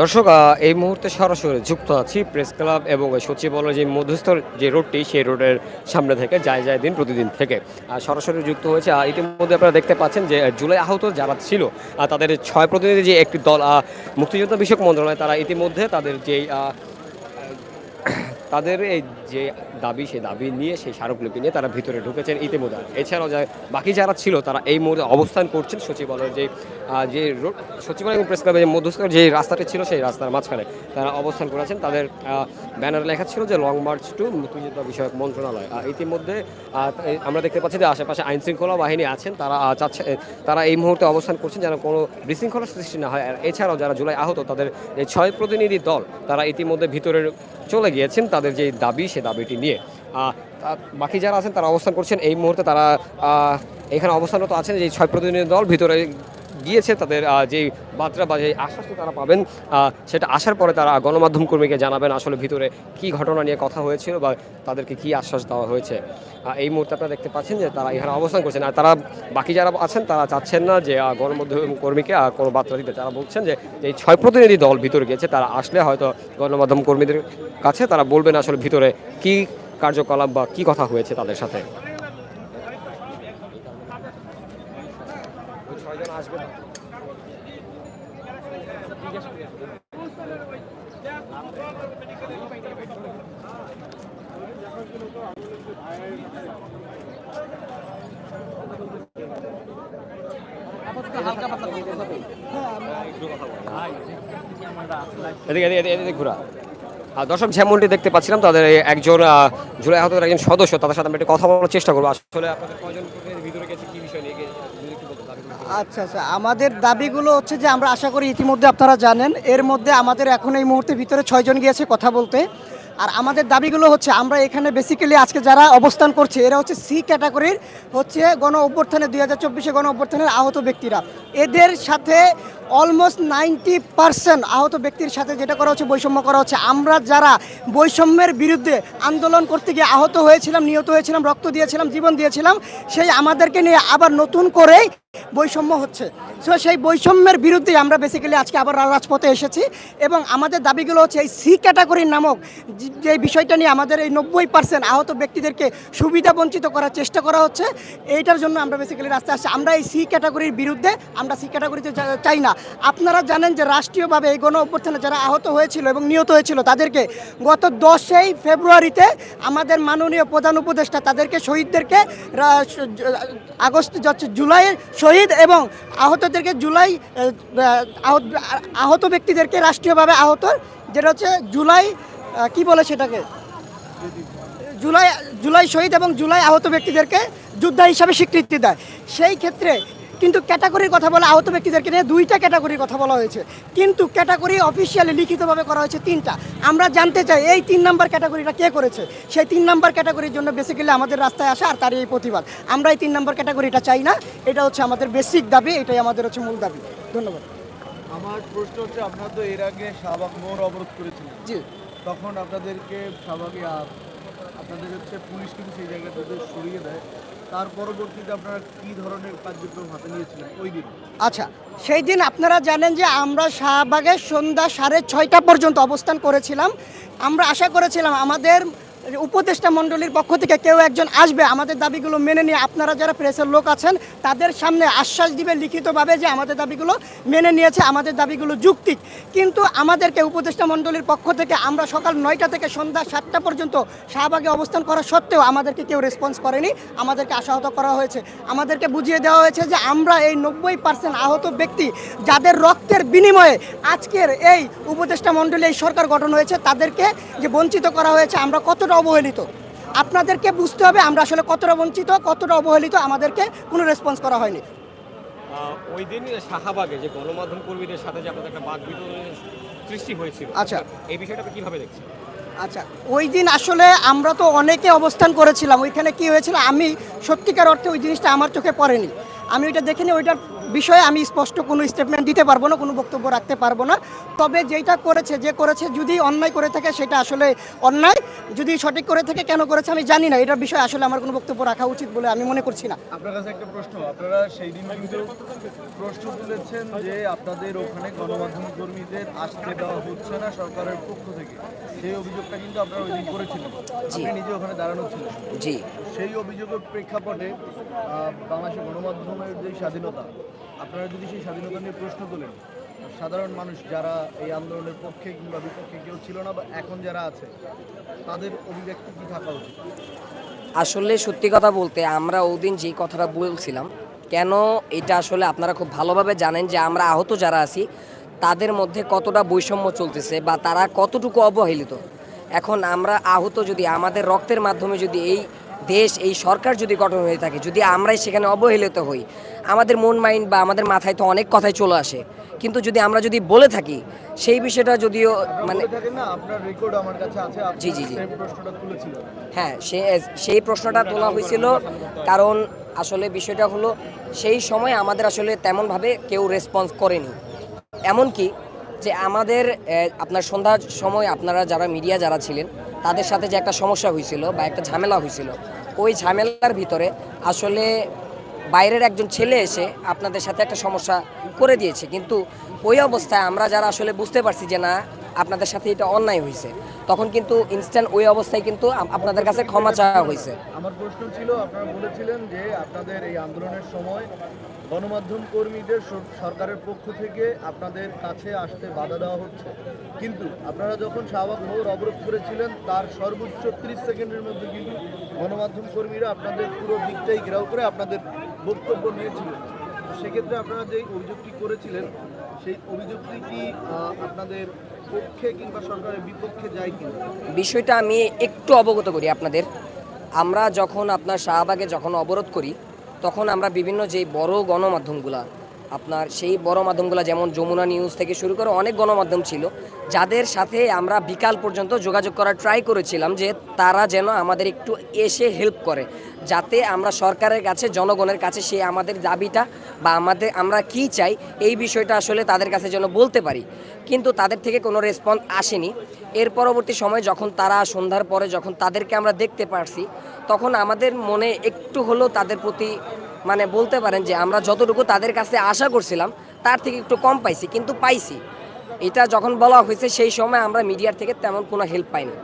দর্শক এই মুহূর্তে সরাসরি যুক্ত আছি প্রেস ক্লাব এবং সচিবালয় যে মধ্যস্থর যে রোডটি, সেই রোডের সামনে থেকে, যায় যায় দিন প্রতিদিন থেকে। আর সরাসরি যুক্ত হয়েছে আর ইতিমধ্যে আপনারা দেখতে পাচ্ছেন যে জুলাই আহত যারা ছিল তাদের ছয় প্রতিনিধি যে একটি দল মুক্তিযোদ্ধা বিষয়ক মন্ত্রণালয়, তারা ইতিমধ্যে তাদের যেই তাদের এই যে দাবি সেই দাবি নিয়ে সেই স্মারকলিপি নিয়ে তারা ভিতরে ঢুকেছেন ইতিমধ্যে। এছাড়াও যা বাকি যারা ছিল, তারা এই মুহূর্তে অবস্থান করছেন সচিবালয়ের যে যে রোড, সচিবালয় এবং প্রেস ক্লাবের যে মধ্যস্থকার যে রাস্তাটি ছিল, সেই রাস্তার মাঝখানে তারা অবস্থান করেছেন। তাদের ব্যানারে লেখা ছিল যে লং মার্চ টু মুক্তিযোদ্ধা বিষয়ক মন্ত্রণালয়। ইতিমধ্যে আমরা দেখতে পাচ্ছি যে আশেপাশে আইন শৃঙ্খলা বাহিনী আছেন, তারা চাচ্ছে, তারা এই মুহূর্তে অবস্থান করছেন যেন কোনো বিশৃঙ্খলার সৃষ্টি না হয়। আর এছাড়াও যারা জুলাই আহত, তাদের ছয় প্রতিনিধি দল, তারা ইতিমধ্যে ভিতরে চলে গিয়েছেন। তাদের যে দাবি সে দাবিটি নিয়ে। বাকি যারা আছেন তারা অবস্থান করছেন। এই মুহূর্তে তারা এখানে অবস্থানরত আছেন যে ছয় প্রতিনিধি দল, ভিতরে গিয়েছে, তাদের যে বার্তা বা যে আশ্বাসটা তারা পাবেন সেটা আসার পরে তারা গণমাধ্যম কর্মীকে জানাবেন আসলে ভিতরে কি ঘটনা নিয়ে কথা হয়েছিল বা তাদেরকে কি আশ্বাস দেওয়া হয়েছে। এই মুহূর্তে আপনারা দেখতে পাচ্ছেন যে তারা এখানে অবস্থান করছেন। আর তারা, বাকি যারা আছেন, তারা চাচ্ছেন না যে গণমাধ্যম কর্মীকে কোনো বার্তা দিতে। তারা বলছেন যে এই ছয় প্রতিনিধি দল ভিতরে গিয়েছে, তারা আসলে হয়তো গণমাধ্যম কর্মীদের কাছে তারা বলবেন আসলে ভিতরে কি কার্যকলাপ বা কি কথা হয়েছে তাদের সাথে। দর্শক যেমনটি দেখতে পাচ্ছিলাম, তাদের একজন জুলাই আহতের একজন সদস্য, তাদের সাথে আমরা একটু কথা বলার চেষ্টা করব। আসলে? আচ্ছা আচ্ছা আমাদের দাবিগুলো হচ্ছে যে আমরা আশা করি ইতিমধ্যে আপনারা জানেন, এর মধ্যে আমাদের এখন এই মুহূর্তে ভিতরে ছয়জন গিয়েছে কথা বলতে। আর আমাদের দাবিগুলো হচ্ছে, আমরা এখানে বেসিক্যালি আজকে যারা অবস্থান করছে, এরা হচ্ছে সি ক্যাটাগরির হচ্ছে গণ অভ্যর্থনে দুই হাজার চব্বিশে গণ অভ্যর্থনের আহত ব্যক্তিরা। এদের সাথে অলমোস্ট নাইনটি পার্সেন্ট আহত ব্যক্তির সাথে যেটা করা হচ্ছে, বৈষম্য করা হচ্ছে। আমরা যারা বৈষম্যের বিরুদ্ধে আন্দোলন করতে গিয়ে আহত হয়েছিলাম, নিহত হয়েছিলাম, রক্ত দিয়েছিলাম, জীবন দিয়েছিলাম, সেই আমাদেরকে নিয়ে আবার নতুন করেই বৈষম্য হচ্ছে। সো সেই বৈষম্যের বিরুদ্ধে আমরা বেসিক্যালি আজকে আবার রাজপথে এসেছি এবং আমাদের দাবিগুলো হচ্ছে এই সি ক্যাটাগরির নামক যে- বিষয়টা নিয়ে আমাদের এই নব্বই পার্সেন্ট আহত ব্যক্তিদেরকে সুবিধা বঞ্চিত করার চেষ্টা করা হচ্ছে। এইটার জন্য আমরা বেসিক্যালি রাস্তায় আসছি আমরা এই সি ক্যাটাগরির বিরুদ্ধে আমরা সি ক্যাটাগরিতে চাই না। আপনারা জানেন যে রাষ্ট্রীয়ভাবে এই গণ অভ্যর্থনে যারা আহত হয়েছিল এবং নিহত হয়েছিল, তাদেরকে গত দশই ফেব্রুয়ারিতে আমাদের মাননীয় প্রধান উপদেষ্টা তাদেরকে, শহীদদেরকে আগস্ট, যাচ্ছে জুলাই শহীদ এবং আহতদেরকে জুলাই আহ, আহ, আহত ব্যক্তিদেরকে রাষ্ট্রীয়ভাবে আহত যেটা হচ্ছে জুলাই কি বলে সেটাকে? জুলাই জুলাই শহীদ এবং জুলাই আহত ব্যক্তিদেরকে যোদ্ধা হিসাবে স্বীকৃতি দেয়। সেই ক্ষেত্রে কিন্তু ক্যাটাগরির কথা বলা আহত ব্যক্তিদেরকে নিয়ে দুইটা ক্যাটাগরির কথা বলা হয়েছে। কিন্তু ক্যাটাগরি অফিসিয়ালি লিখিতভাবে করা হয়েছে তিনটা। আমরা জানতে চাই এই তিন নাম্বার ক্যাটাগরিটা কে করেছে? সেই তিন নাম্বার ক্যাটাগরির জন্য বেসিক্যালি আমাদের রাস্তায় আসা আর তারই এই প্রতিবাদ। আমরা এই তিন নাম্বার ক্যাটাগরিটা চাই না এটা হচ্ছে আমাদের বেসিক দাবি এটাই আমাদের হচ্ছে মূল দাবি। ধন্যবাদ। আমার প্রশ্ন হচ্ছে আপনারা তো এর আগে শাহবাগ মোড় অবরোধ করেছিলেন। জি। তখন আপনাদেরকে শাহবাগে আপনাদের হচ্ছে পুলিশ কিন্তু সেই জায়গা থেকে সরিয়ে দেয়। তার পরবর্তীতে আপনারা কি ধরনের কার্যক্রম হাতে নিয়েছিলেন? ওই দিন। আচ্ছা সেই দিন আপনারা জানেন যে আমরা শাহবাগে সন্ধ্যা সাড়ে ছয়টা পর্যন্ত অবস্থান করেছিলাম। আমরা আশা করেছিলাম আমাদের উপদেষ্টা মণ্ডলীর পক্ষ থেকে কেউ একজন আসবে, আমাদের দাবিগুলো মেনে নিয়ে আপনারা যারা প্রেসের লোক আছেন, তাদের সামনে আশ্বাস দিবে লিখিতভাবে যে আমাদের দাবিগুলো মেনে নিয়েছে, আমাদের দাবিগুলো যুক্তিক। কিন্তু আমাদেরকে উপদেষ্টা মণ্ডলীর পক্ষ থেকে আমরা সকাল নয়টা থেকে সন্ধ্যা সাতটা পর্যন্ত শাহবাগে অবস্থান করা সত্ত্বেও আমাদেরকে কেউ রেসপন্স করেনি। আমাদেরকে আশাহত করা হয়েছে। আমাদেরকে বুঝিয়ে দেওয়া হয়েছে যে আমরা এই নব্বই পার্সেন্ট আহত ব্যক্তি যাদের রক্তের বিনিময়ে আজকের এই উপদেষ্টা মণ্ডলী এই সরকার গঠন হয়েছে, তাদেরকে যে বঞ্চিত করা হয়েছে, আমরা কতটা অবহেলিত? আপনাদেরকে বুঝতে হবে আমরা আসলে কতটা বঞ্চিত কতটা অবহেলিত আমাদেরকে কোনো রেসপন্স করা হয়নি। ওই দিন শাহবাগে যে গণমাধ্যম কর্মীদের সাথে যে আপনাদের একটা বাদ সৃষ্টি হয়েছিল আচ্ছা। এই বিষয়টা কীভাবে দেখছেন? আচ্ছা ওই দিন আসলে আমরা তো অনেকে অবস্থান করেছিলাম ওইখানে কি হয়েছিল আমি সত্যিকার অর্থে ওই জিনিসটা আমার চোখে পড়েনি। আমি ওইটা দেখিনি ওইটার বিষয়ে আমি স্পষ্ট কোনো স্টেটমেন্ট দিতে পারব না কোনো বক্তব্য রাখতে পারব না। তবে যেটা করেছে যে করেছে যদি অন্যায় করে থাকে সেটা আসলে অন্যায়। যদি সঠিক করে থাকে কেন করেছে আমি জানি না। এটার বিষয়ে আসলে আমার কোনো বক্তব্য রাখা উচিত বলে আমি মনে করছি না। আপনার কাছে একটা প্রশ্ন আপনারা সেই দিন কিন্তু প্রশ্ন তুলেছেন যে আপনাদের ওখানে গণমাধ্যম কর্মীদের আসতে দেওয়া হচ্ছে না সরকারের পক্ষ থেকে। সেই অভিযোগটা কিন্তু আপনারা ওই দিন করেছিলেন। আপনি নিজে ওখানে দাঁড়ানো ছিলেন। জি। সেই অভিযোগের প্রেক্ষাপটে বাংলাদেশের গণমাধ্যমের যে স্বাধীনতা আপনারা যদি সেই স্বাধীনতা নিয়ে প্রশ্ন তোলেন, সাধারণ মানুষ যারা এই আন্দোলনের পক্ষে কিংবা বিপক্ষে কেউ ছিল না বা এখন যারা আছে, তাদের অভিব্যক্তি কি থাকা উচিত? আসলে সত্যি কথা বলতে আমরা ওদিন যে কথাটা বলছিলাম, কেন এটা আসলে আপনারা খুব ভালোভাবে জানেন যে আমরা আহত যারা আছি, তাদের মধ্যে কতটা বৈষম্য চলতেছে বা তারা কতটুকু অবহেলিত। এখন আমরা আহত যদি, আমাদের রক্তের মাধ্যমে যদি এই দেশ, এই সরকার যদি গঠন হয়ে থাকে, যদি আমরাই সেখানে অবহেলিত হই আমাদের মন মাইন্ড বা আমাদের মাথায় তো অনেক কথাই চলে আসে। কিন্তু যদি আমরা যদি বলে থাকি সেই বিষয়টা যদিও মানে জি, জি, জি। হ্যাঁ সে সেই প্রশ্নটা তোলা হয়েছিল কারণ আসলে বিষয়টা হলো সেই সময় আমাদের আসলে তেমনভাবে কেউ রেসপন্স করেনি। এমনকি যে আমাদের আপনার সন্ধ্যার সময় আপনারা যারা মিডিয়া যারা ছিলেন তাদের সাথে যে একটা সমস্যা হয়েছিল বা একটা ঝামেলা হয়েছিল ওই ঝামেলার ভিতরে আসলে বাইরের একজন ছেলে এসে আপনাদের সাথে একটা সমস্যা করে দিয়েছে। কিন্তু ওই অবস্থায় আমরা যারা আসলে বুঝতে পারছি যে না, আপনাদের সাথে এটা অন্যায় হয়েছে, তখন কিন্তু ইনস্ট্যান্ট ওই অবস্থায় কিন্তু আপনাদের কাছে ক্ষমা চাওয়া হয়েছে। আমার প্রশ্ন ছিল, আপনারা বলেছিলেন যে আপনাদের এই আন্দোলনের সময় গণমাধ্যম কর্মীদের সরকারের পক্ষ থেকে আপনাদের কাছে আসতে বাধা দেওয়া হচ্ছে। কিন্তু আপনারা যখন শাহবাগ মোড় অবরোধ করেছিলেন, তার সর্বোচ্চ ত্রিশ সেকেন্ডের মধ্যে কিন্তু গণমাধ্যম কর্মীরা আপনাদের পুরো দিকটাই ঘেরাও করে আপনাদের বক্তব্য নিয়েছিলেন সেক্ষেত্রে আপনারা যে অভিযোগটি করেছিলেন, সেই অভিযোগটি কি আপনাদের পক্ষে কিংবা সরকারের বিপক্ষে যায় কিনা? বিষয়টা আমি একটু অবগত করি আপনাদের। আমরা যখন আপনার শাহবাগে যখন অবরোধ করি, তখন আমরা বিভিন্ন যে বড় গণমাধ্যমগুলা, আপনার সেই বড় মাধ্যমগুলো যেমন যমুনা নিউজ থেকে শুরু করে অনেক গণমাধ্যম ছিল, যাদের সাথে আমরা বিকাল পর্যন্ত যোগাযোগ করার ট্রাই করেছিলাম যে তারা যেন আমাদের একটু এসে হেল্প করে। যাতে আমরা সরকারের কাছে, জনগণের কাছে সে আমাদের দাবিটা বা আমাদের, আমরা কি চাই এই বিষয়টা আসলে তাদের কাছে যেন বলতে পারি। কিন্তু তাদের থেকে কোনো রেসপন্স আসেনি। এর পরবর্তী সময় যখন তারা সন্ধ্যার পরে যখন তাদেরকে আমরা দেখতে পারছি, তখন আমাদের মনে একটু হলেও তাদের প্রতি মানে বলতে পারেন যে, আমরা যতটুকু তাদের কাছে আশা করছিলাম, তার থেকে একটু কম পাইছি, কিন্তু পাইছি। এটা যখন বলা হয়েছে, সেই সময় আমরা মিডিয়ার থেকে তেমন কোনো হেল্প পাইনি।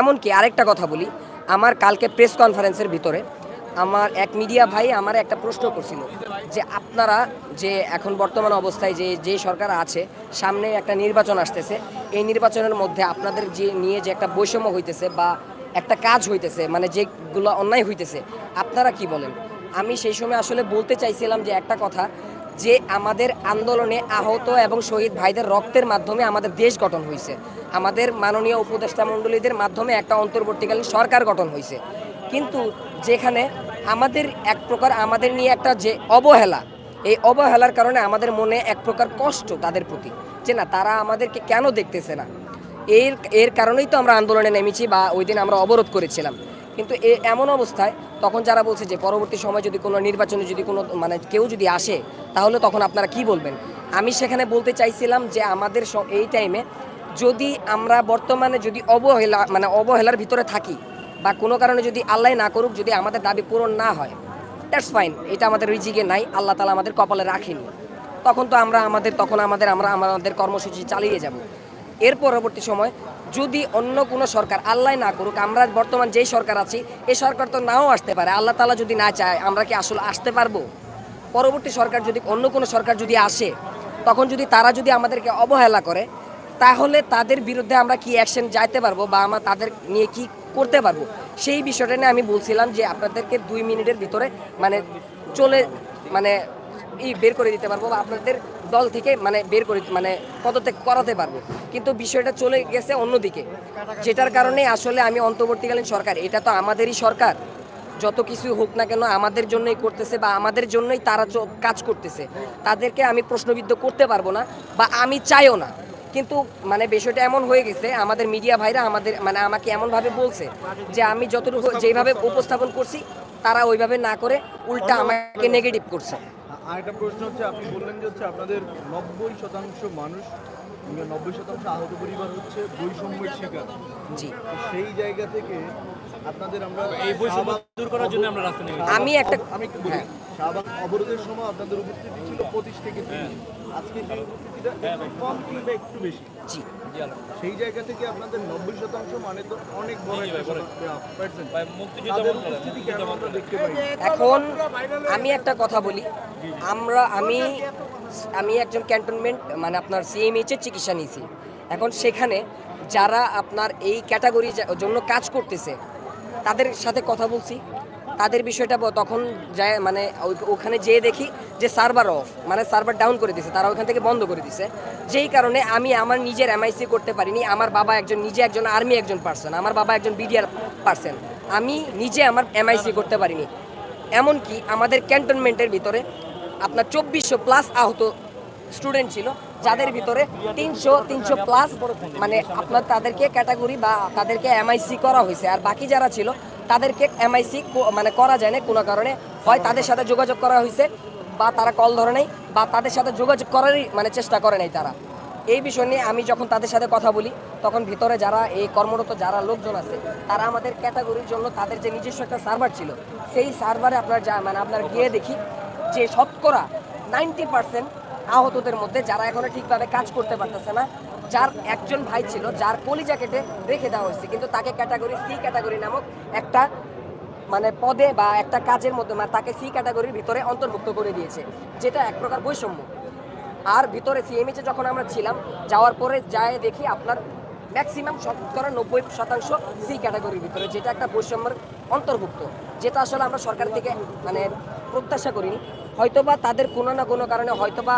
এমনকি আরেকটা কথা বলি, আমার কালকে প্রেস কনফারেন্সের ভিতরে আমার এক মিডিয়া ভাই আমার একটা প্রশ্ন করছিল যে আপনারা যে এখন বর্তমান অবস্থায় যে যে সরকার আছে, সামনে একটা নির্বাচন আসতেছে। এই নির্বাচনের মধ্যে আপনাদের যে নিয়ে যে একটা বৈষম্য হইতেছে বা একটা কাজ হইতেছে মানে যেগুলো অন্যায় হইতেছে, আপনারা কি বলেন? আমি সেই সময় আসলে বলতে চাইছিলাম যে একটা কথা, যে আমাদের আন্দোলনে আহত এবং শহীদ ভাইদের রক্তের মাধ্যমে আমাদের দেশ গঠন হয়েছে আমাদের মাননীয় উপদেষ্টা মণ্ডলীদের মাধ্যমে একটা অন্তর্বর্তীকালীন সরকার গঠন হয়েছে কিন্তু যেখানে আমাদের এক প্রকার, আমাদের নিয়ে একটা যে অবহেলা, এই অবহেলার কারণে আমাদের মনে এক প্রকার কষ্ট তাদের প্রতি। যে না, তারা আমাদেরকে কেন দেখতেছে না? এর এর কারণেই তো আমরা আন্দোলনে নেমেছি বা ওই দিন আমরা অবরোধ করেছিলাম। কিন্তু এ এমন অবস্থায় তখন যারা বলছে যে পরবর্তী সময় যদি কোনো নির্বাচনে যদি কোনো মানে কেউ যদি আসে, তাহলে তখন আপনারা কি বলবেন? আমি সেখানে বলতে চাইছিলাম যে আমাদের এই টাইমে যদি আমরা বর্তমানে যদি অবহেলা মানে অবহেলার ভিতরে থাকি বা কোনো কারণে যদি আল্লাহ না করুক, যদি আমাদের দাবি পূরণ না হয় দ্যাটস ফাইন এটা আমাদের রিজিকে নাই, আল্লাহ তালা আমাদের কপালে রাখেনি। তখন তো আমরা আমাদের, তখন আমাদের, আমরা আমাদের কর্মসূচি চালিয়ে যাব। এর পরবর্তী সময় যদি অন্য কোনো সরকার আল্লাহ না করুক, আমরা বর্তমান যেই সরকার আছি এই সরকার তো নাও আসতে পারে, আল্লাহ তালা যদি না চায়, আমরা কি আসলে আসতে পারব? পরবর্তী সরকার যদি, অন্য কোনো সরকার যদি আসে, তখন যদি তারা যদি আমাদেরকে অবহেলা করে, তাহলে তাদের বিরুদ্ধে আমরা কি অ্যাকশন যাইতে পারব বা আমরা তাদের নিয়ে কি করতে পারব। সেই বিষয়টা নিয়ে আমি বলছিলাম যে আপনাদেরকে দুই মিনিটের ভিতরে মানে চলে মানে ই বের করে দিতে পারব বা আপনাদের দল থেকে মানে বের করে মানে পদত্যাগ করাতে পারব। কিন্তু বিষয়টা চলে গেছে অন্যদিকে। যেটার কারণে আসলে আমি অন্তর্বর্তীকালীন সরকার, এটা তো আমাদেরই সরকার। যত কিছু হোক না কেন আমাদের জন্যই করতেছে বা আমাদের জন্যই তারা কাজ করতেছে। তাদেরকে আমি প্রশ্নবিদ্ধ করতে পারব না বা আমি চাইও না। কিন্তু মানে বিষয়টা এমন হয়ে গেছে আমাদের মিডিয়া ভাইরা আমাদের মানে আমাকে এমনভাবে বলছে যে আমি যতটুকু যেভাবে উপস্থাপন করছি তারা ওইভাবে না করে উল্টা আমাকে নেগেটিভ করছে। আরেকটা প্রশ্ন হচ্ছে আপনি বললেন যে হচ্ছে আপনাদের নব্বই শতাংশ মানুষ নব্বই শতাংশ আহত পরিবার হচ্ছে বৈষম্যের শিকার। জি। সেই জায়গা থেকে আপনাদের আমরা এই বৈষম্য দূর করার জন্য আমরা রাস্তা নেমেছি। আমি একটা- আমি একটু বলি শাহবাগ অবরোধের সময় আপনাদের উপস্থিতি ছিল পঁচিশ থেকে আজকে সেই উপস্থিতিটা কম কিংবা একটু বেশি? জি। জি সেই জায়গা থেকে আপনাদের নব্বই শতাংশ মানে তো অনেক বড় পাই? এখন আমি একটা কথা বলি। আমরা আমি আমি একজন ক্যান্টনমেন্ট মানে আপনার সিএমএইচ এর চিকিৎসা নিয়েছি। এখন সেখানে যারা আপনার এই ক্যাটাগরির জন্য কাজ করতেছে তাদের সাথে কথা বলছি। তাদের বিষয়টা তখন যায় মানে ওখানে যেয়ে দেখি যে সার্ভার অফ মানে সার্ভার ডাউন করে দিছে, তারা ওখান থেকে বন্ধ করে দিছে। যেই কারণে আমি আমার নিজের এমআইসি করতে পারিনি, আমার বাবা একজন, নিজে একজন আর্মি একজন পার্সন আমার বাবা একজন বিডিআর পার্সন আমি নিজে আমার এমআইসি করতে পারিনি। এমনকি আমাদের ক্যান্টনমেন্টের ভিতরে আপনার চব্বিশশো প্লাস আহত স্টুডেন্ট ছিল, যাদের ভিতরে তিনশো তিনশো প্লাস মানে আপনার তাদেরকে ক্যাটাগরি বা তাদেরকে এমআইসি করা হয়েছে। আর বাকি যারা ছিল, তাদেরকে এমআইসি মানে করা যায় না কোনো কারণে। হয় তাদের সাথে যোগাযোগ করা হয়েছে বা তারা কল ধরে নাই, বা তাদের সাথে যোগাযোগ করারই মানে চেষ্টা করে নাই তারা। এই বিষয় নিয়ে আমি যখন তাদের সাথে কথা বলি, তখন ভিতরে যারা এই কর্মরত যারা লোকজন আছে, তারা আমাদের ক্যাটাগরির জন্য তাদের যে নিজস্ব একটা সার্ভার ছিল, সেই সার্ভারে আপনার যা মানে আপনার গিয়ে দেখি যে শতকরা নাইনটি পার্সেন্ট আহতদের মধ্যে যারা এখনও ঠিকভাবে কাজ করতে পারতেছে না, যার একজন ভাই ছিল, যার কলিজা কেটে রেখে দেওয়া হয়েছে, কিন্তু তাকে ক্যাটাগরি সি ক্যাটাগরি নামক একটা মানে পদে বা একটা কাজের মধ্যে মানে তাকে সি ক্যাটাগরির ভিতরে অন্তর্ভুক্ত করে দিয়েছে, যেটা এক প্রকার বৈষম্য। আর ভিতরে সিএমএইচে যখন আমরা ছিলাম, যাওয়ার পরে যায় দেখি আপনার ম্যাক্সিমাম শতকরা নব্বই শতাংশ সি ক্যাটাগরির ভিতরে, যেটা একটা বৈষম্যের অন্তর্ভুক্ত, যেটা আসলে আমরা সরকার থেকে মানে প্রত্যাশা করিনি হয়তোবা তাদের কোনো না কোনো কারণে, হয়তোবা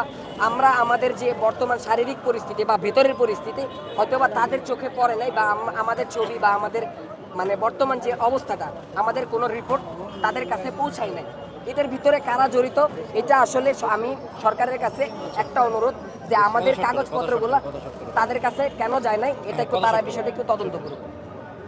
আমরা আমাদের যে বর্তমান শারীরিক পরিস্থিতি বা ভেতরের পরিস্থিতি, হয়তোবা তাদের চোখে পড়ে নাই বা আমাদের ছবি বা আমাদের মানে বর্তমান যে অবস্থাটা, আমাদের কোনো রিপোর্ট তাদের কাছে পৌঁছায় নাই। এটার ভিতরে কারা জড়িত, এটা আসলে আমি সরকারের কাছে একটা অনুরোধ যে আমাদের কাগজপত্রগুলো তাদের কাছে কেন যায় নাই? এটা একটু তারা বিষয়টা একটু তদন্ত করুক।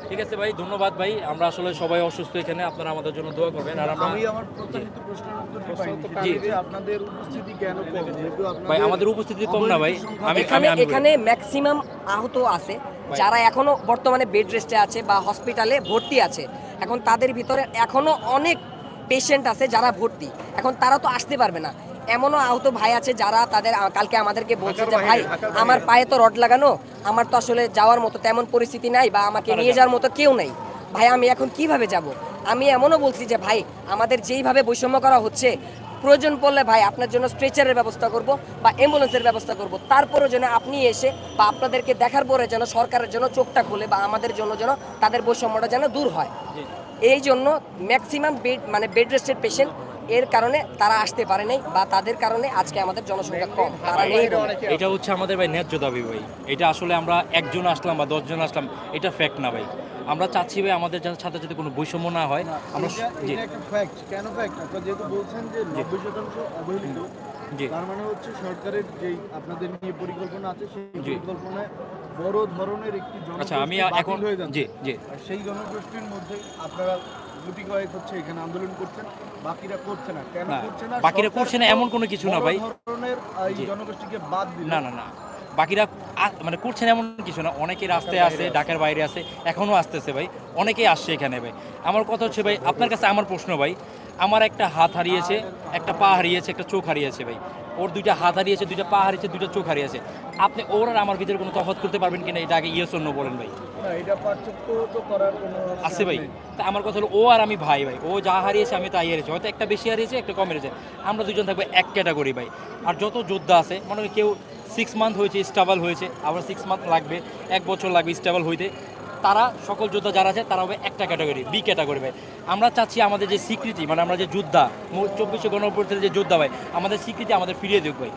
ঠিক আছে ভাই ধন্যবাদ ভাই। আমরা আসলে সবাই অসুস্থ এখানে আপনারা আমাদের জন্য দোয়া করবেন। আর আমরা আমার প্রত্যাশিত প্রশ্নের উত্তরটি পাইনি সেটা আপনাদের উপস্থিতি কেন কম? ভাই আমাদের উপস্থিতি কম না ভাই। আমি এখানে আমি- আমি এখানে ম্যাক্সিমাম আহত আছে যারা এখনও বর্তমানে বেড রেস্টে আছে বা হসপিটালে ভর্তি আছে। এখন তাদের ভিতরে এখনও অনেক পেশেন্ট আছে যারা ভর্তি। এখন তারা তো আসতে পারবে না। এমনও আহত ভাই আছে যারা তাদের কালকে আমাদেরকে বলছে যে ভাই আমার পায়ে তো রড লাগানো আমার তো আসলে যাওয়ার মতো তেমন পরিস্থিতি নাই বা আমাকে নিয়ে যাওয়ার মতো কেউ নাই। ভাই আমি এখন কীভাবে যাব? আমি এমনও বলছি যে ভাই আমাদের যেইভাবে বৈষম্য করা হচ্ছে প্রয়োজন পড়লে ভাই আপনার জন্য স্ট্রেচারের ব্যবস্থা করব বা অ্যাম্বুলেন্সের ব্যবস্থা করব। তারপরে যেন আপনি এসে বা আপনাদেরকে দেখার পরে যেন সরকারের জন্য চোখটা খুলে বা আমাদের জন্য যেন তাদের বৈষম্যটা যেন দূর হয়। এই জন্য ম্যাক্সিমাম বেড মানে বেড রেস্টেড পেশেন্ট এর কারণে তারা আসতে পারে নাই বা তাদের কারণে আজকে আমাদের জনসংখ্যা কম। তারা নেই এটা হচ্ছে আমাদের ভাই ন্যায্য দাবি ভাই। এটা আসলে আমরা একজন আসলাম বা দশজন আসলাম এটা ফ্যাক্ট না ভাই। আমরা চাচ্ছি ভাই আমাদের যাতে সাথে যাতে কোনো বৈষম্য না হয়। আমরা কেন ফ্যাক্ট আপনারা যেহেতু বলছেন যে নব্বই শতাংশ অবহেলিত তার মানে হচ্ছে সরকারের যেই আপনাদের নিয়ে পরিকল্পনা আছে সেই পরিকল্পনায় বড় ধরনের একটি আচ্ছা আমি এখন হয়ে জি জি। সেই জনগোষ্ঠীর মধ্যে আপনারা গুটি কয়েক হচ্ছে এখানে আন্দোলন করছেন। বাকিরা করছে না। কেন করছে না? বাকিরা করছে না এমন কোনো কিছু না ভাই। ধরনের আহ, এই জনগোষ্ঠীকে বাদ দিল। না না না। বাকিরা মানে করছেন এমন কিছু না। অনেকে রাস্তায় আছে ডাকের বাইরে আছে এখনও আসতেছে ভাই। অনেকেই আসছে এখানে ভাই। আমার কথা হচ্ছে ভাই আপনার কাছে আমার প্রশ্ন ভাই। আমার একটা হাত হারিয়েছে একটা পা হারিয়েছে একটা চোখ হারিয়েছে ভাই। ওর দুইটা হাত হারিয়েছে দুইটা পা হারিয়েছে দুইটা চোখ হারিয়েছে আপনি ওর আর আমার ভিতরে কোনো তফাৎ করতে পারবেন কিনা এটা আগে ইয়েস অন্য বলেন ভাই। আছে ভাই। তা আমার কথা হলো ও আর আমি ভাই ভাই ও যা হারিয়েছে আমি তাই হারিয়েছি। হয়তো একটা বেশি হারিয়েছে একটা কম হারিয়েছে। আমরা দুজন থাকব এক ক্যাটাগরি ভাই। আর যত যোদ্ধা আছে মনে হয় কেউ সিক্স মান্থ হয়েছে স্টাবল হয়েছে আবার সিক্স মান্থ লাগবে এক বছর লাগবে স্টেবল হইতে। তারা, সকল যোদ্ধা যারা আছে, তারা হবে একটা ক্যাটাগরি বি ক্যাটাগরি ভাই। আমরা চাচ্ছি আমাদের যে স্বীকৃতি মানে আমরা যে যোদ্ধা, চব্বিশে গণপরিষদের যে যোদ্ধা ভাই, আমাদের স্বীকৃতি আমাদের ফিরিয়ে দেখবে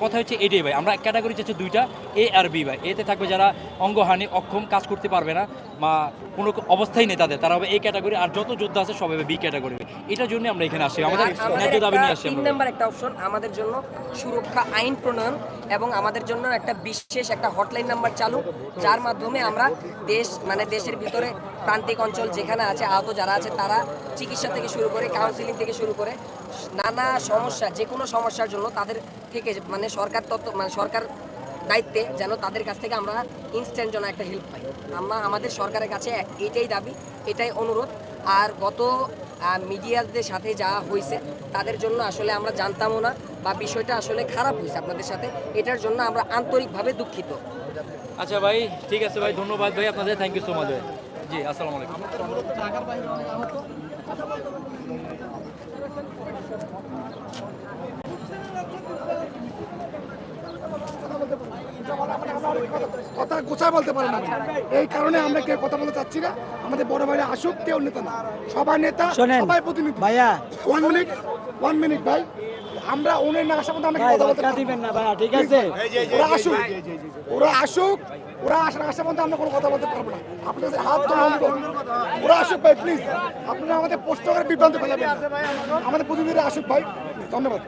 কথা হচ্ছে এটাই ভাই। আমরা ক্যাটাগরি চাচ্ছি দুইটা এ আর বি ভাই। এতে থাকবে যারা অঙ্গহানি অক্ষম কাজ করতে পারবে না বা কোনো অবস্থাই নেই তাদের তারা হবে এই ক্যাটাগরি আর যত যোদ্ধা আছে সবাই বি ক্যাটাগরি এটার জন্য আমরা এখানে আসি আমাদের ন্যায্য দাবি নিয়ে আসছি তিন নাম্বার একটা অপশন আমাদের জন্য সুরক্ষা আইন প্রণয়ন এবং আমাদের জন্য একটা বিশেষ একটা হটলাইন নাম্বার চালু যার মাধ্যমে আমরা দেশ মানে দেশের ভিতরে প্রান্তিক অঞ্চল যেখানে আছে, আহত যারা আছে, তারা চিকিৎসা থেকে শুরু করে কাউন্সিলিং থেকে শুরু করে, নানা সমস্যা যে কোনো সমস্যার জন্য তাদের থেকে মানে সরকার তত্ত্ব মানে সরকার দায়িত্বে যেন তাদের কাছ থেকে আমরা ইনস্ট্যান্ট যেন একটা হেল্প পাই। আমরা, আমাদের সরকারের কাছে এটাই দাবি, এটাই অনুরোধ। আর গত মিডিয়াদের সাথে যা হয়েছে তাদের জন্য আসলে আমরা জানতামও না বা বিষয়টা আসলে খারাপ হয়েছে আপনাদের সাথে। এটার জন্য আমরা আন্তরিকভাবে দুঃখিত। আচ্ছা ভাই, ঠিক আছে ভাই, ধন্যবাদ ভাই আপনাদের থ্যাংক ইউ সো মাচ ভাই। জি আসসালামু আলাইকুম। কথা গোছায় বলতে পারে না। এই কারণে আমরা কেউ কথা বলতে চাচ্ছি না। আমাদের বড় ভাইরা আসুক কেউ নেতা না। সবাই নেতা সবাই প্রতিনিধি। ভাইয়া। ওয়ান মিনিট ওয়ান মিনিট ভাই। আমরা ওনের না আসা পর্যন্ত আমরা কথা বলতে দিবেন না ভাইয়া, ঠিক আছে? ওরা আসুক। ওরা আসুক। ওরা আসার আসা পর্যন্ত আমরা কোনো কথা বলতে পারব না আপনাদের হাত ধরে। ওরা আসুক ভাই প্লিজ আপনারা আমাদের পোস্টারের বিভ্রান্ত ফেলাবেন। আমাদের প্রতিনিধিরা আসুক ভাই ধন্যবাদ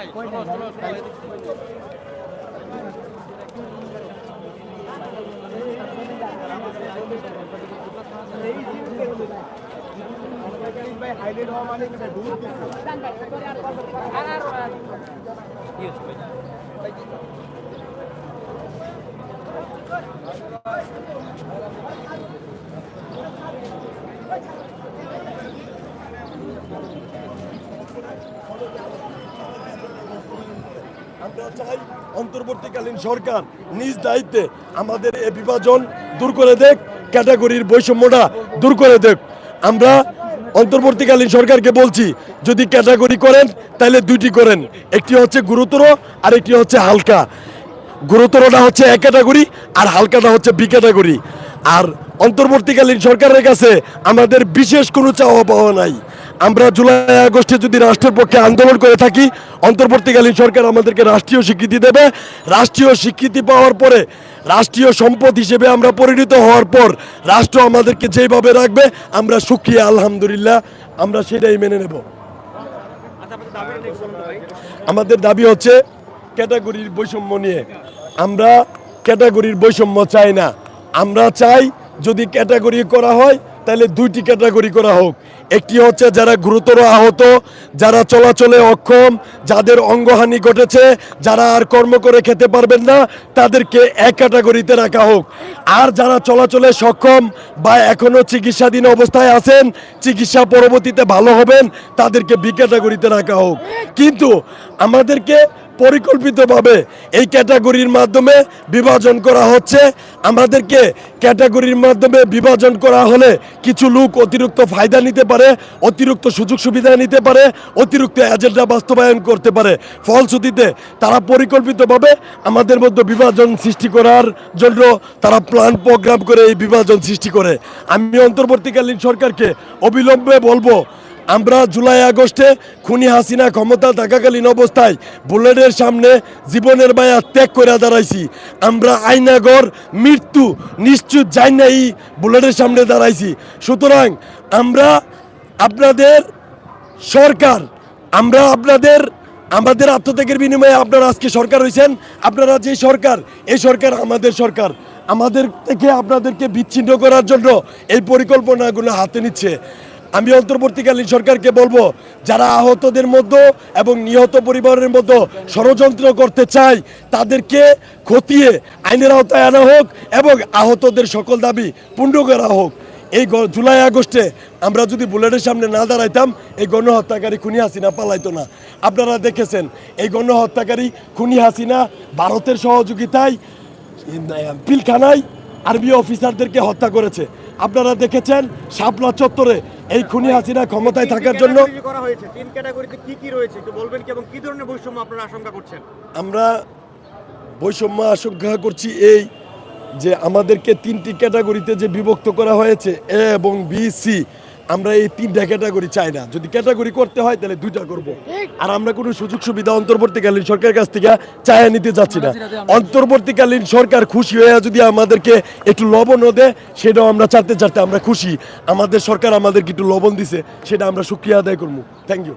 ভাই আমরা চাই অন্তর্বর্তীকালীন সরকার নিজ দায়িত্বে আমাদের এ বিভাজন দূর করে দেখ, ক্যাটাগরির বৈষম্যটা দূর করে দেখ। আমরা অন্তর্বর্তীকালীন সরকারকে বলছি, যদি ক্যাটাগরি করেন, তাহলে দুইটি করেন। একটি হচ্ছে গুরুতর আর একটি হচ্ছে হালকা। গুরুতরটা হচ্ছে এক ক্যাটাগরি, আর হালকাটা হচ্ছে বি ক্যাটাগরি। আর অন্তর্বর্তীকালীন সরকারের কাছে আমাদের বিশেষ কোনো চাওয়া পাওয়া নাই। আমরা জুলাই, আগস্টে যদি রাষ্ট্রের পক্ষে আন্দোলন করে থাকি, অন্তর্বর্তীকালীন সরকার আমাদেরকে রাষ্ট্রীয় স্বীকৃতি দেবে। রাষ্ট্রীয় স্বীকৃতি পাওয়ার পরে, রাষ্ট্রীয় সম্পদ হিসেবে আমরা পরিণত হওয়ার পর, রাষ্ট্র আমাদেরকে যেভাবে রাখবে, আমরা সুখিয়া, আলহামদুলিল্লাহ, আমরা সেটাই মেনে নেব। আমাদের দাবি হচ্ছে, ক্যাটাগরির বৈষম্য নিয়ে। আমরা ক্যাটাগরির বৈষম্য চাই না। আমরা চাই যদি ক্যাটাগরি করা হয় তাহলে দুইটি ক্যাটাগরি করা হোক। একটি হচ্ছে যারা গুরুতর আহত, যারা চলাচলে অক্ষম, যাদের অঙ্গহানি ঘটেছে, যারা আর কর্ম করে খেতে পারবেন না, তাদেরকে এক ক্যাটাগরিতে রাখা হোক। আর যারা চলাচলে সক্ষম বা এখনও চিকিৎসাধীন অবস্থায় আছেন, চিকিৎসা পরবর্তীতে ভালো হবেন, তাদেরকে বি ক্যাটাগরিতে রাখা হোক। কিন্তু আমাদেরকে পরিকল্পিতভাবে এই ক্যাটাগরির মাধ্যমে বিভাজন করা হচ্ছে। আমাদেরকে ক্যাটাগরির মাধ্যমে বিভাজন করা হলে কিছু লোক অতিরিক্ত ফায়দা নিতে পারে, অতিরিক্ত সুযোগ সুবিধা নিতে পারে, অতিরিক্ত এজেন্ডা বাস্তবায়ন করতে পারে। ফলশ্রুতিতে তারা পরিকল্পিতভাবে আমাদের মধ্যে বিভাজন সৃষ্টি করার জন্য তারা প্ল্যান প্রোগ্রাম করে এই বিভাজন সৃষ্টি করে। আমি অন্তর্বর্তীকালীন সরকারকে অবিলম্বে বলব আমরা জুলাই, আগস্টে খুনি হাসিনা ক্ষমতা থাকাকালীন অবস্থায় বুলেটের সামনে জীবনের মায়া ত্যাগ করে দাঁড়াইছি। আমরা আইনাগর মৃত্যু নিশ্চিত যাই না এই বুলেটের সামনে দাঁড়াইছি। সুতরাং আমরা আপনাদের সরকার, আমরা আপনাদের, আমাদের আত্মত্যাগের বিনিময়ে আপনারা আজকে সরকার হয়েছেন আপনারা যে সরকার, এই সরকার আমাদের সরকার। আমাদের থেকে আপনাদেরকে বিচ্ছিন্ন করার জন্য এই পরিকল্পনাগুলো হাতে নিচ্ছে। আমি অন্তর্বর্তীকালীন সরকারকে বলব, যারা আহতদের মধ্যে এবং নিহত পরিবারের মধ্যে ষড়যন্ত্র করতে চায়, তাদেরকে খতিয়ে আইনের আওতায় আনা হোক এবং আহতদের সকল দাবি পূর্ণ করা হোক। এই জুলাই আগস্টে আমরা যদি বুলেটের সামনে না দাঁড়াইতাম, এই গণহত্যাকারী খুনি হাসিনা পালাইতো না। আপনারা দেখেছেন, এই গণহত্যাকারী খুনি হাসিনা ভারতের সহযোগিতায় পিলখানায় আর্মি অফিসারদেরকে হত্যা করেছে। আপনারা দেখেছেন, শাপলা চত্বরে এই খুনি হাসিনা ক্ষমতায় থাকার জন্য করা হয়েছে তিন ক্যাটাগরিতে কি কি রয়েছে একটু বলবেন কি এবং কি ধরনের বৈষম্য আপনারা আশঙ্কা করছেন? আমরা বৈষম্য আশঙ্কা করছি এই যে আমাদেরকে তিনটি ক্যাটাগরিতে যে বিভক্ত করা হয়েছে এ এবং বি সি আমরা এই তিনটা ক্যাটাগরি চাই না। যদি ক্যাটাগরি করতে হয়, তাহলে দুইটা করব। আর আমরা কোনো সুযোগ সুবিধা অন্তর্বর্তীকালীন সরকারের কাছ থেকে চায়া নিতে যাচ্ছি না। অন্তর্বর্তীকালীন সরকার খুশি হয়ে যদি আমাদেরকে একটু লবণও দেয়, সেটাও আমরা চাতে চাতে আমরা খুশি। আমাদের সরকার আমাদেরকে একটু লবণ দিছে, সেটা আমরা সুক্রিয়া আদায় করব। থ্যাংক ইউ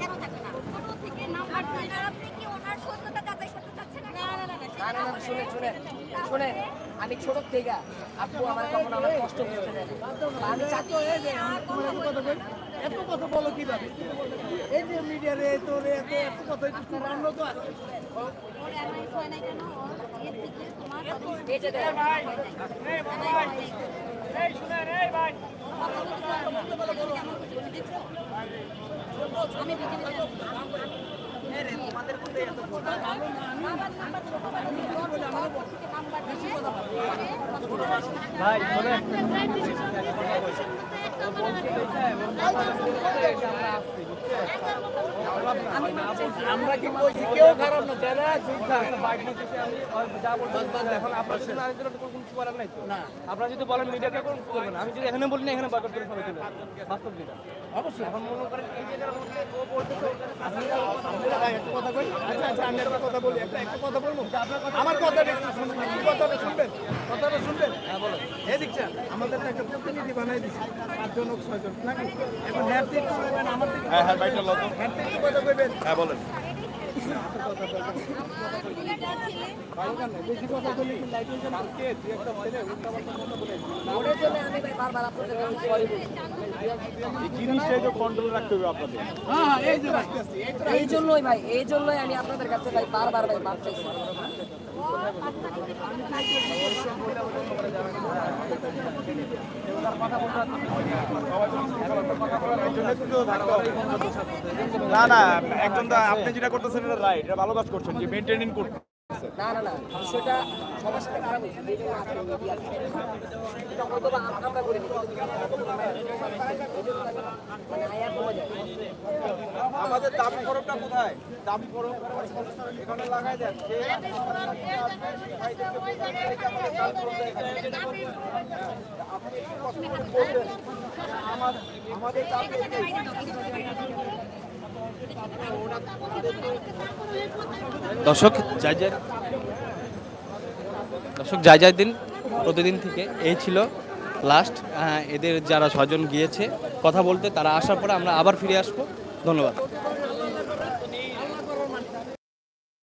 কেন থাকবে না ছোট থেকে নাম্বার আপনি কি ওনার সত্যতা যাচাই করতে চাচ্ছেন না না না না না না শুনে শুনে শুনে আমি ছোট থেকে আপু আমার কখনো আমার কষ্ট বুঝতে দেয় আমি চাচ্ছি এত কথা বলো কীভাবে এই যে মিডিয়ারে তোর এত এত কথা একটু চূড়ান্ত তো আছে হয় আমি ভিডিও আমরা কি বলছি কেউ খারাপ না যারা আপনারা যদি বলেন মিডিয়াকে কোন করবেন আমি যদি এখানে বলি না এখানে করে সবাই চলে বাস্তব যেটা অবশ্যই। এখন মনে করেন এই যে কথা বলি। আচ্ছা আচ্ছা আমি একটা কথা বলি একটা একটা কথা বলব? আমার কথাটা শুনবেন কি কথাটা শুনবেন? কথাটা শুনবেন? হ্যাঁ বলো এদিক আমাদের একটা প্রতিনিধি বানাই দিছি। পাঁচজন হোক ছয়জন নাকি? এখন হ্যাঁ আমার হ্যাঁ হ্যাঁ বাইটা লতো কথা কইবেন। বলেন। এই জন্যই ভাই এই জন্যই আমি আপনাদের কাছে ভাই বারবার ভাই মাপ চাইছি না। না একজন আপনি যেটা করতেছেন, এটা রাইট এটা ভালো কাজ করছেন, যে মেনটেনিং করতে। না না না, বিষয়টা সবার সাথে খারাপ আমরা করে মানে আমাদের দাবি করবটা কোথায়? দাবি করব এখানে লাগাই দেন। আমাদের দাবি দর্শক যাই যাই দর্শক যাই যাই দিন। প্রতিদিন থেকে এই ছিল লাস্ট। এদের যারা ছজন গিয়েছে, কথা বলতে তারা আসার পরে আমরা আবার ফিরে আসব। ধন্যবাদ।